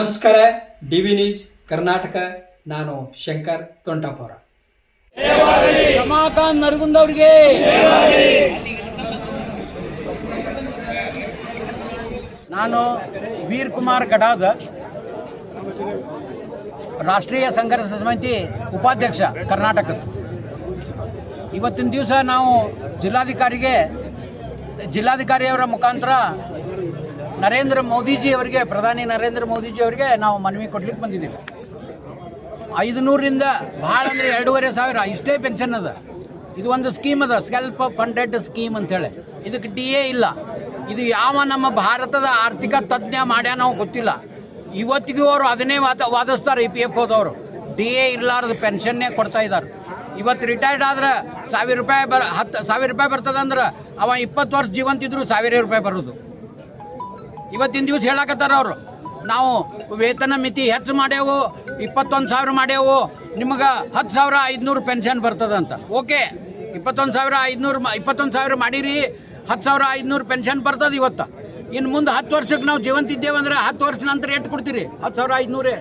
ನಮಸ್ಕಾರ, D V news, Karnataka. ನಾನು ಶಂಕರ್ ತೊಂಟಾಪುರ ರಮಾಕಾಂತ್ ನರಗುಂದ ಅವರಿಗೆ. ನಾನು ವೀರ್ ಕುಮಾರ್ ಗಡಾದ ರಾಷ್ಟ್ರೀಯ ಸಂಘರ್ಷ ಸಮಿತಿ ಉಪಾಧ್ಯಕ್ಷ ಕರ್ನಾಟಕ ಇವತ್ತಿನ ದಿವಸ ನಾವು ಜಿಲ್ಲಾಧಿಕಾರಿಗೆ, ಜಿಲ್ಲಾಧಿಕಾರಿಯವರ ಮುಖಾಂತರ ನರೇಂದ್ರ ಮೋದಿಜಿ ಅವರಿಗೆ, ಪ್ರಧಾನಿ ನರೇಂದ್ರ ಮೋದಿಜಿ ಅವರಿಗೆ ನಾವು ಮನವಿ ಕೊಡ್ಲಿಕ್ಕೆ ಬಂದಿದ್ದೀವಿ. ಐದುನೂರಿಂದ ಭಾಳ ಅಂದರೆ ಎರಡೂವರೆ ಸಾವಿರ, ಇಷ್ಟೇ ಪೆನ್ಷನ್ ಅದ. ಇದು ಒಂದು ಸ್ಕೀಮ್ ಅದ ಸೆಲ್ಫ್ ಫಂಡೆಡ್ ಸ್ಕೀಮ್ ಅಂತೇಳಿ ಇದಕ್ಕೆ ಡಿ ಎ ಇಲ್ಲ. ಇದು ಯಾವ ನಮ್ಮ ಭಾರತದ ಆರ್ಥಿಕ ತಜ್ಞ ಮಾಡ್ಯಾನೋ ಗೊತ್ತಿಲ್ಲ. ಇವತ್ತಿಗೂ ಅವರು ಅದನ್ನೇ ವಾದ, ವಾದಿಸ್ತಾರೆ ಇ ಪಿ ಎಫ್ ಓದವರು ಡಿ ಎ ಇರಲಾರ್ದು ಪೆನ್ಷನ್ನೇ ಕೊಡ್ತಾ ಇದ್ದಾರೆ ಇವತ್ತು ರಿಟೈರ್ಡ್ ಆದ್ರೆ ಸಾವಿರ ರೂಪಾಯಿ ಬರ, ಹತ್ತು ಸಾವಿರ ರೂಪಾಯಿ ಬರ್ತದಂದ್ರೆ ಅವ ಇಪ್ಪತ್ತು ವರ್ಷ ಜೀವಂತಿದ್ರು ಸಾವಿರ ರೂಪಾಯಿ ಬರೋದು. ಇವತ್ತಿನ ದಿವಸ ಹೇಳಕತ್ತಾರ ಅವರು. ನಾವು ವೇತನ ಮಿತಿ ಹೆಚ್ಚು ಮಾಡ್ಯಾವು, ಇಪ್ಪತ್ತೊಂದು ಸಾವಿರ ಮಾಡ್ಯಾವು, ನಿಮಗೆ ಹತ್ತು ಸಾವಿರ ಐದುನೂರು ಪೆನ್ಷನ್ ಬರ್ತದಂತ. ಓಕೆ, ಇಪ್ಪತ್ತೊಂದು ಸಾವಿರ ಐದುನೂರು ಇಪ್ಪತ್ತೊಂದು ಸಾವಿರ ಮಾಡಿರಿ, ಹತ್ತು ಸಾವಿರ ಐದುನೂರು ಪೆನ್ಷನ್ ಬರ್ತದೆ ಇವತ್ತು. ಇನ್ನು ಮುಂದೆ ಹತ್ತು ವರ್ಷಕ್ಕೆ ನಾವು ಜೀವಂತ ಇದ್ದೇವೆ ಅಂದ್ರೆ ಹತ್ತು ವರ್ಷ ನಂತರ ಎಷ್ಟು ಕೊಡ್ತೀರಿ? ಹತ್ತು ಸಾವಿರ ಐದುನೂರೇ.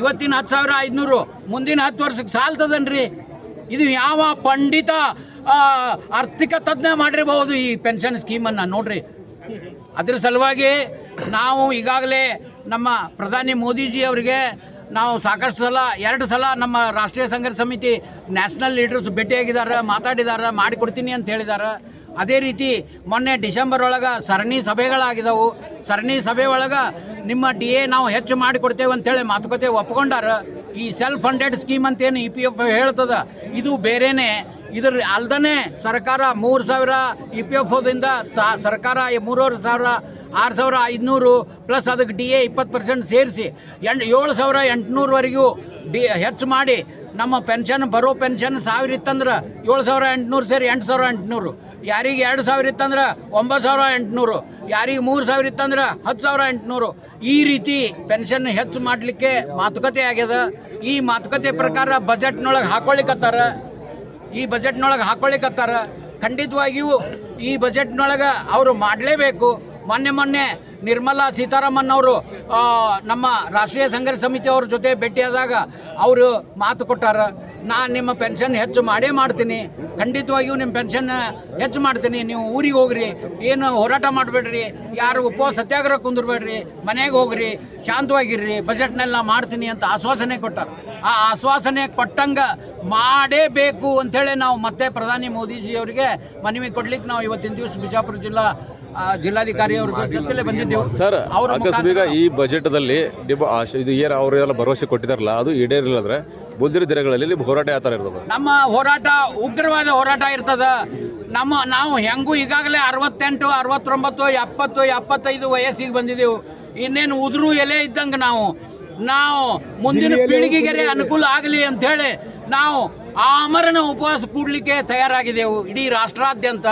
ಇವತ್ತಿನ ಹತ್ತು ಸಾವಿರ ಐದುನೂರು, ಮುಂದಿನ ಹತ್ತು ವರ್ಷಕ್ಕೆ ಸಾಲ್ತದನ್ರಿ? ಇದು ಯಾವ ಪಂಡಿತ ಆರ್ಥಿಕ ತಜ್ಞ ಮಾಡಿರಬಹುದು ಈ ಪೆನ್ಷನ್ ಸ್ಕೀಮನ್ನು ನೋಡ್ರಿ. ಅದ್ರ ಸಲುವಾಗಿ ನಾವು ಈಗಾಗಲೇ ನಮ್ಮ ಪ್ರಧಾನಿ ಮೋದಿಜಿ ಅವರಿಗೆ ನಾವು ಸಾಕಷ್ಟು ಸಲ, ಎರಡು ಸಲ ನಮ್ಮ ರಾಷ್ಟ್ರೀಯ ಸಂಘರ್ಷ ಸಮಿತಿ ನ್ಯಾಷನಲ್ ಲೀಡರ್ಸ್ ಭೇಟಿಯಾಗಿದ್ದಾರೆ, ಮಾತಾಡಿದ್ದಾರೆ, ಮಾಡಿಕೊಡ್ತೀನಿ ಅಂತ ಹೇಳಿದ್ದಾರೆ. ಅದೇ ರೀತಿ ಮೊನ್ನೆ ಡಿಸೆಂಬರ್ ಒಳಗೆ ಸರಣಿ ಸಭೆಗಳಾಗಿದ್ದವು. ಸರಣಿ ಸಭೆ ಒಳಗೆ ನಿಮ್ಮ ಡಿ ಎ ನಾವು ಹೆಚ್ಚು ಮಾಡಿಕೊಡ್ತೇವೆ ಅಂತೇಳಿ ಮಾತುಕತೆ ಒಪ್ಕೊಂಡಾರ. ಈ ಸೆಲ್ಫ್ ಫಂಡೆಡ್ ಸ್ಕೀಮ್ ಅಂತೇನು ಇ ಪಿ ಎಫ್ ಹೇಳ್ತದ? ಇದು ಬೇರೆನೇ. ಇದ್ರ ಅಲ್ದನೆ ಸರ್ಕಾರ ಮೂರು ಸಾವಿರ ಇ ಪಿ ಎಫ್ ಒದಿಂದ ಸರ್ಕಾರ ಮೂರುವರೆ ಸಾವಿರ, ಆರು ಸಾವಿರ ಐದುನೂರು ಪ್ಲಸ್ ಅದಕ್ಕೆ ಡಿ ಎ ಇಪ್ಪತ್ತು ಪರ್ಸೆಂಟ್ ಸೇರಿಸಿ ಎಂಟು, ಏಳು ಸಾವಿರ ಎಂಟುನೂರವರೆಗೂ ಡಿ, ಹೆಚ್ಚು ಮಾಡಿ ನಮ್ಮ ಪೆನ್ಷನ್, ಬರೋ ಪೆನ್ಷನ್ ಸಾವಿರ ಇತ್ತಂದ್ರೆ ಏಳು ಸಾವಿರ ಎಂಟುನೂರು ಸೇರಿ ಎಂಟು ಸಾವಿರ ಎಂಟುನೂರು. ಯಾರಿಗೆ ಎರಡು ಸಾವಿರ ಇತ್ತಂದ್ರೆ ಒಂಬತ್ತು ಸಾವಿರ ಎಂಟುನೂರು. ಯಾರಿಗೆ ಮೂರು ಸಾವಿರ ಇತ್ತಂದ್ರೆ ಹತ್ತು ಸಾವಿರ ಎಂಟುನೂರು. ಈ ರೀತಿ ಪೆನ್ಷನ್ ಹೆಚ್ಚು ಮಾಡಲಿಕ್ಕೆ ಮಾತುಕತೆ ಆಗ್ಯದ. ಈ ಮಾತುಕತೆ ಪ್ರಕಾರ ಬಜೆಟ್ನೊಳಗೆ ಹಾಕೊಳ್ಳಿಕತ್ತಾರ. ಈ ಬಜೆಟ್ನೊಳಗೆ ಹಾಕೊಳ್ಳಿಕತ್ತಾರ? ಖಂಡಿತವಾಗಿಯೂ ಈ ಬಜೆಟ್ನೊಳಗೆ ಅವರು ಮಾಡಲೇಬೇಕು. ಮೊನ್ನೆ ಮೊನ್ನೆ ನಿರ್ಮಲಾ ಸೀತಾರಾಮನ್ ಅವರು ನಮ್ಮ ರಾಷ್ಟ್ರೀಯ ಸಂಘರ್ಷ ಸಮಿತಿ ಅವ್ರ ಜೊತೆ ಭೇಟಿಯಾದಾಗ ಅವರು ಮಾತು ಕೊಟ್ಟಾರ. ನಾನು ನಿಮ್ಮ ಪೆನ್ಷನ್ ಹೆಚ್ಚು ಮಾಡೇ ಮಾಡ್ತೀನಿ. ಖಂಡಿತವಾಗಿಯೂ ನಿಮ್ಮ ಪೆನ್ಷನ್ ಹೆಚ್ಚು ಮಾಡ್ತೀನಿ. ನೀವು ಊರಿಗೆ ಹೋಗ್ರಿ. ಏನು ಹೋರಾಟ ಮಾಡಬೇಡ್ರಿ. ಯಾರು ಉಪವಾಸ ಸತ್ಯಾಗ್ರಹ ಕುಂದಿರ್ಬೇಡ್ರಿ. ಮನೆಗೆ ಹೋಗ್ರಿ. ಶಾಂತವಾಗಿರ್ರಿ. ಬಜೆಟ್ನೆಲ್ಲ ಮಾಡ್ತೀನಿ ಅಂತ ಆಶ್ವಾಸನೆ ಕೊಟ್ಟಾರ. ಆ ಆಶ್ವಾಸನೆ ಕೊಟ್ಟಂಗ ಮಾಡೇಬೇಕು ಅಂಥೇಳಿ ನಾವು ಮತ್ತೆ ಪ್ರಧಾನಿ ಮೋದಿಜಿ ಅವರಿಗೆ ಮನವಿ ಕೊಡ್ಲಿಕ್ಕೆ ನಾವು ಇವತ್ತಿನ ದಿವಸ ಬಿಜಾಪುರ ಜಿಲ್ಲಾ ಜಿಲ್ಲಾಧಿಕಾರಿ ಅವ್ರ ಜೊತೆಲೆ ಬಂದಿದ್ದೆವು. ಸರ್ ಅವ್ರ ಅಕಸ್ಮಾತ್ ಈಗ ಈ ಬಜೆಟ್ದಲ್ಲಿ ಇದು ಏನು ಅವರೆಲ್ಲ ಭರವಸೆ ಕೊಟ್ಟಿದಾರಲ್ಲ ಅದು ಈಡೇರಿಲ್ಲ ಅಂದ್ರೆ ಮುಂದಿನ ದಿನಗಳಲ್ಲಿ ಹೋರಾಟ ಯಾವ ಥರ ಇರ್ತದೆ? ನಮ್ಮ ಹೋರಾಟ ಉಗ್ರವಾದ ಹೋರಾಟ ಇರ್ತದ. ನಮ್ಮ ನಾವು ಹೆಂಗೂ ಈಗಾಗಲೇ ಅರವತ್ತೆಂಟು ಅರವತ್ತೊಂಬತ್ತು ಎಪ್ಪತ್ತು ಎಪ್ಪತ್ತೈದು ವಯಸ್ಸಿಗೆ ಬಂದಿದ್ದೆವು. ಇನ್ನೇನು ಉದುರು ಎಲೆ ಇದ್ದಂಗೆ ನಾವು. ನಾವು ಮುಂದಿನ ಪೀಳಿಗೆಗೆ ಅನುಕೂಲ ಆಗಲಿ ಅಂಥೇಳಿ ನಾವು ಆಮರಣ ಉಪವಾಸ ಕೂಡಲಿಕ್ಕೆ ತಯಾರಾಗಿದ್ದೆವು. ಇಡೀ ರಾಷ್ಟ್ರಾದ್ಯಂತ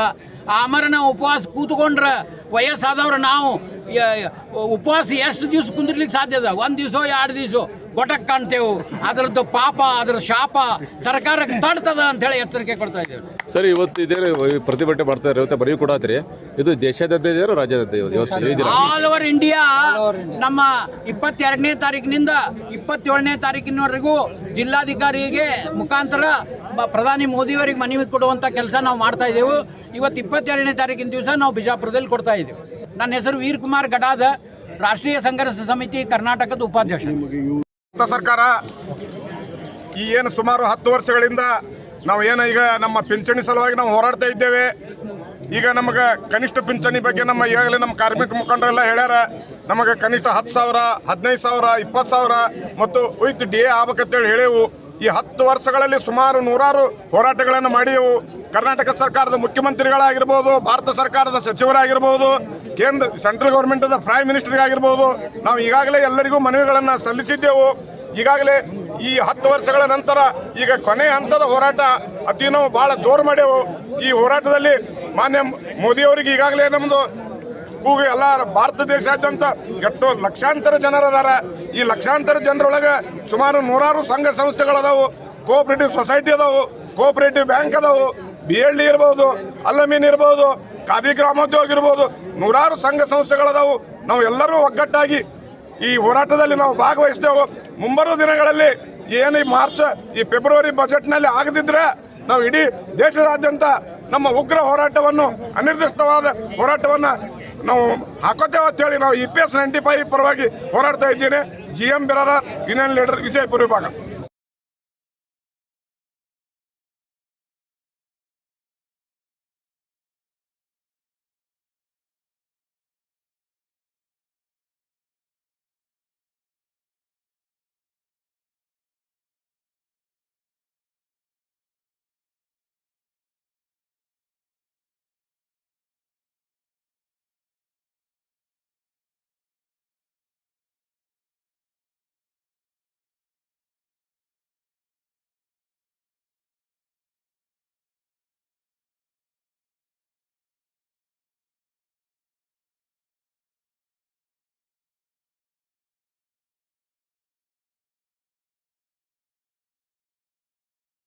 ಆಮರಣ ಉಪವಾಸ ಕೂತ್ಕೊಂಡ್ರೆ ವಯಸ್ಸಾದವ್ರು ನಾವು ಉಪವಾಸ ಎಷ್ಟು ದಿವಸ ಕುಂದಿರ್ಲಿಕ್ಕೆ ಸಾಧ್ಯ ಅದ? ಒಂದು ದಿವಸ, ಎರಡು ದಿವಸ? ಗೊಟಕ್ ಕಾಣ್ತೇವು ಅದರದ್ದು ಪಾಪ ಅದ್ರ ಶಾಪ ಸರ್ಕಾರಕ್ಕೆ ತಾಣ್ತದ ಅಂತ ಹೇಳಿ ಎಚ್ಚರಿಕೆ ಕೊಡ್ತಾ ಇದ್ದೇವೆ. ಸರ್ ಇವತ್ತು ಇದೇ ಪ್ರತಿಭಟನೆ ಮಾಡ್ತಾರೆ ಇವತ್ತು ಬರೀ ಕೂಡ ಇದು ದೇಶಾದ್ಯಂತ ಇದೆಯೋ ಇದೀರಾ? ಆಲ್ ಓವರ್ ಇಂಡಿಯಾ ನಮ್ಮ ಇಪ್ಪತ್ತೆರಡನೇ ತಾರೀಕಿನಿಂದ ಇಪ್ಪತ್ತೇಳನೇ ತಾರೀಕಿನವರೆಗೂ ಜಿಲ್ಲಾಧಿಕಾರಿಗೆ ಮುಖಾಂತರ ಬ- ಪ್ರಧಾನಿ ಮೋದಿಯವರಿಗೆ ಮನವಿ ಕೊಡುವಂಥ ಕೆಲಸ ನಾವು ಮಾಡ್ತಾ ಇದ್ದೇವೆ. ಇವತ್ತು ಇಪ್ಪತ್ತೆರಡನೇ ತಾರೀಕಿನ ದಿವಸ ನಾವು ಬಿಜಾಪುರದಲ್ಲಿ ಕೊಡ್ತಾ ಇದ್ದೇವೆ. ನನ್ನ ಹೆಸರು ವೀರ್ ಕುಮಾರ್ ಗಡಾದ ರಾಷ್ಟ್ರೀಯ ಸಂಘರ್ಷ ಸಮಿತಿ ಕರ್ನಾಟಕದ ಉಪಾಧ್ಯಕ್ಷ. ಭಾರತ ಸರ್ಕಾರ ಈ ಏನು ಸುಮಾರು ಹತ್ತು ವರ್ಷಗಳಿಂದ ನಾವು ಏನು ಈಗ ನಮ್ಮ ಪಿಂಚಣಿ ಸಲುವಾಗಿ ನಾವು ಹೋರಾಡ್ತಾ ಇದ್ದೇವೆ. ಈಗ ನಮಗೆ ಕನಿಷ್ಠ ಪಿಂಚಣಿ ಬಗ್ಗೆ ನಮ್ಮ ಈಗಾಗಲೇ ನಮ್ಮ ಕಾರ್ಮಿಕ ಮುಖಂಡರೆಲ್ಲ ಹೇಳ್ಯಾರ. ನಮಗೆ ಕನಿಷ್ಠ ಹತ್ತು ಸಾವಿರ, ಹದಿನೈದು ಸಾವಿರ, ಇಪ್ಪತ್ತು ಸಾವಿರ ಮತ್ತು ವಿತ್ ಡಿ ಎ ಆಗ್ಬೇಕಂತೇಳಿ ಹೇಳೇವು. ಈ ಹತ್ತು ವರ್ಷಗಳಲ್ಲಿ ಸುಮಾರು ನೂರಾರು ಹೋರಾಟಗಳನ್ನು ಮಾಡಿದೆವು. ಕರ್ನಾಟಕ ಸರ್ಕಾರದ ಮುಖ್ಯಮಂತ್ರಿಗಳಾಗಿರ್ಬೋದು, ಭಾರತ ಸರ್ಕಾರದ ಸಚಿವರಾಗಿರ್ಬೋದು, ಕೇಂದ್ರ ಸೆಂಟ್ರಲ್ ಗೌರ್ಮೆಂಟದ ಪ್ರೈಮ್ ಮಿನಿಸ್ಟರ್ಗಾಗಿರ್ಬೋದು, ನಾವು ಈಗಾಗಲೇ ಎಲ್ಲರಿಗೂ ಮನವಿಗಳನ್ನು ಸಲ್ಲಿಸಿದ್ದೆವು. ಈಗಾಗಲೇ ಈ ಹತ್ತು ವರ್ಷಗಳ ನಂತರ ಈಗ ಕೊನೆ ಹಂತದ ಹೋರಾಟ ಅತಿ ನಾವು ಬಹಳ ಜೋರು ಮಾಡ್ಯೆವು ಈ ಹೋರಾಟದಲ್ಲಿ ಮಾನ್ಯ ಮೋದಿಯವರಿಗೆ ಈಗಾಗಲೇ ನಮ್ಮದು ಕೂಗಿ ಎಲ್ಲ ಭಾರತ ದೇಶಾದ್ಯಂತ ಎಷ್ಟು ಲಕ್ಷಾಂತರ ಜನರದಾರ ಈ ಲಕ್ಷಾಂತರ ಜನರೊಳಗೆ ಸುಮಾರು ನೂರಾರು ಸಂಘ ಸಂಸ್ಥೆಗಳದಾವು, ಕೋಆಪರೇಟಿವ್ ಸೊಸೈಟಿ ಅದಾವು, ಕೋಆಪರೇಟಿವ್ ಬ್ಯಾಂಕ್ ಅದಾವು, ಬಿ ಎಲ್ ಡಿ ಇರ್ಬೋದು, ಅಲ್ಲಮೀನ್ ಇರ್ಬೋದು, ಖಾದಿ ಗ್ರಾಮೋದ್ಯೋಗ ಇರ್ಬೋದು, ನೂರಾರು ಸಂಘ ಸಂಸ್ಥೆಗಳದಾವು. ನಾವು ಎಲ್ಲರೂ ಒಗ್ಗಟ್ಟಾಗಿ ಈ ಹೋರಾಟದಲ್ಲಿ ನಾವು ಭಾಗವಹಿಸ್ತೇವೆ ಮುಂಬರುವ ದಿನಗಳಲ್ಲಿ ಏನು ಈ ಮಾರ್ಚ್, ಈ ಫೆಬ್ರವರಿ ಬಜೆಟ್ನಲ್ಲಿ ಆಗದಿದ್ರೆ ನಾವು ಇಡೀ ದೇಶದಾದ್ಯಂತ ನಮ್ಮ ಉಗ್ರ ಹೋರಾಟವನ್ನು, ಅನಿರ್ದಿಷ್ಟವಾದ ಹೋರಾಟವನ್ನು ನಾವು ಹಾಕೋತೇವೆ ಅಂತೇಳಿ ನಾವು E P S ninety five ಪರವಾಗಿ ಹೋರಾಡ್ತಾ ಇದ್ದೀನಿ. G M Biradar union leader Vijayapura ವಿಭಾಗ.